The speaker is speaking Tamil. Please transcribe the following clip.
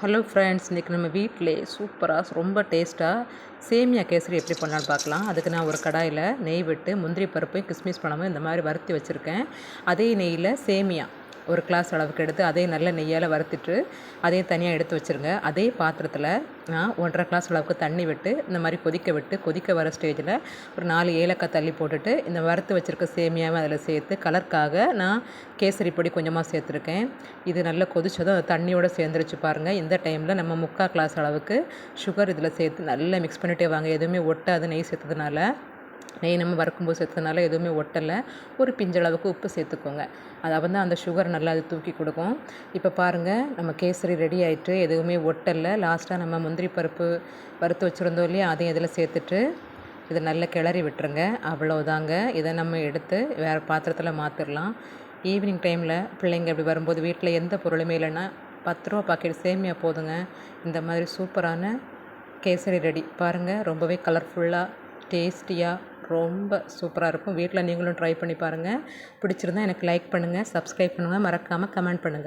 ஹலோ ஃப்ரெண்ட்ஸ் இன்றைக்கி நம்ம வீட்டிலே சூப்பராக ரொம்ப டேஸ்ட்டாக சேமியா கேசரி எப்படி பண்ணலான்னு பார்க்கலாம். அதுக்கு நான் ஒரு கடாயில் நெய் விட்டு முந்திரி பருப்பையும் கிஸ்மிஸ் பழமும் இந்த மாதிரி வறுத்தி வச்சுருக்கேன். அதே நெய்யில் சேமியா. ஒரு கிளாஸ் அளவுக்கு எடுத்து அதையும் நல்ல நெய்யால் வறுத்துட்டு அதையும் தனியாக எடுத்து வச்சுருங்க. அதே பாத்திரத்தில் நான் ஒன்றரை கிளாஸ் அளவுக்கு தண்ணி விட்டு இந்த மாதிரி கொதிக்க விட்டு கொதிக்க வர ஸ்டேஜில் ஒரு நாலு ஏலக்காய் தள்ளி போட்டுட்டு இந்த வறுத்து வச்சுருக்க சேமியாவை அதில் சேர்த்து கலருக்காக நான் கேசரி பொடி கொஞ்சமாக சேர்த்துருக்கேன். இது நல்லா கொதிச்சதும் தண்ணியோடு சேர்ந்துருச்சு பாருங்கள் இந்த டைமில் நம்ம முக்கால் கிளாஸ் அளவுக்கு சுகர் இதில் சேர்த்து நல்லா மிக்ஸ் பண்ணிகிட்டே வாங்க. எதுவுமே ஒட்டாது நெய் சேர்த்ததுனால. நெய் நம்ம வறுக்கும்போது சேர்த்ததுனால எதுவுமே ஒட்டலை. ஒரு பிஞ்சளவுக்கு உப்பு சேர்த்துக்கோங்க. அது வந்து அந்த சுகர் நல்லா அது தூக்கி கொடுக்கும். இப்போ பாருங்கள் நம்ம கேசரி ரெடி ஆகிட்டு எதுவுமே ஒட்டலை. லாஸ்ட்டாக நம்ம முந்திரி பருப்பு வறுத்து வச்சுருந்தோம் இல்லையா? அதையும் இதில் சேர்த்துட்டு இதை நல்லா கிளறி விட்டுருங்க. அவ்வளோதாங்க. இதை நம்ம எடுத்து வேறு பாத்திரத்தில் மாற்றிடலாம் ஈவினிங் டைமில் பிள்ளைங்க அப்படி வரும்போது வீட்டில் எந்த பொருளுமே இல்லைன்னா பத்து ரூபா பாக்கெட் சேமியா போதுங்க. இந்த மாதிரி சூப்பரான கேசரி ரெடி பாருங்கள் ரொம்பவே கலர்ஃபுல்லாக டேஸ்டியாக ரொம்ப சூப்பராக இருக்கும். வீட்டில் நீங்களும் ட்ரை பண்ணி பாருங்கள் பிடிச்சிருந்தா எனக்கு லைக் பண்ணுங்கள் சப்ஸ்கிரைப் பண்ணுங்கள் மறக்காமல் கமெண்ட் பண்ணுங்கள்